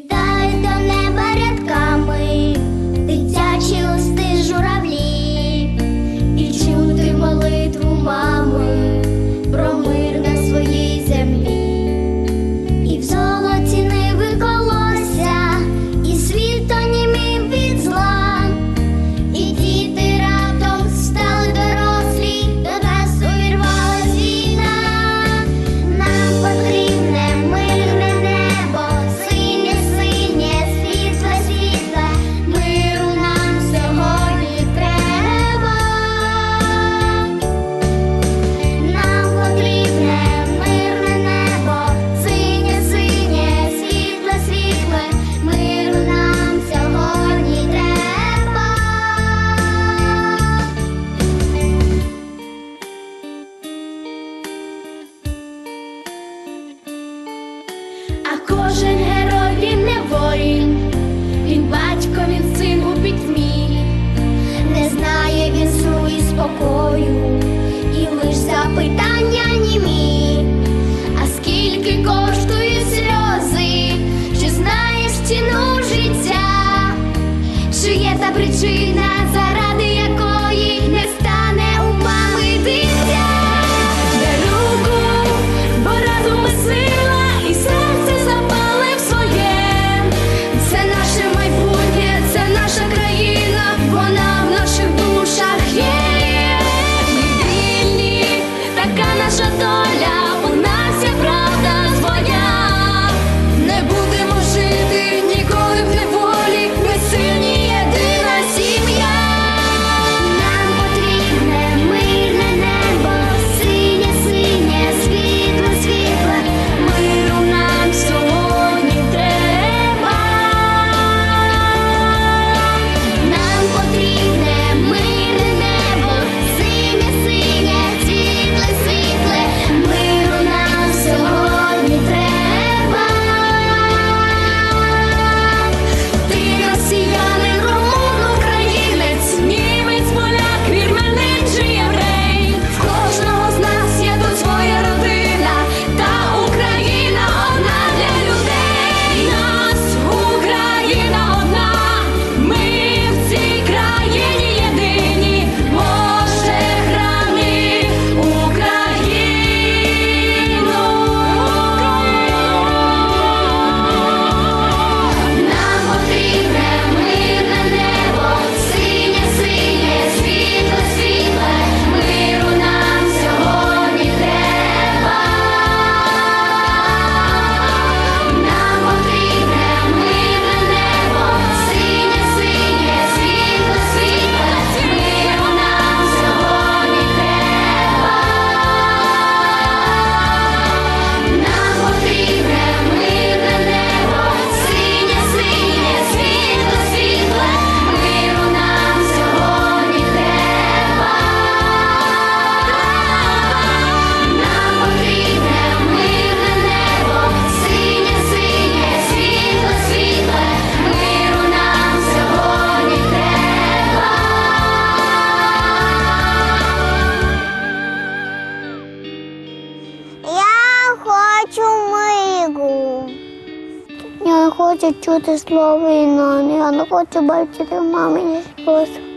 Літають до неба рядками. хочу чути слово і я не хочу бачити мамині сльози.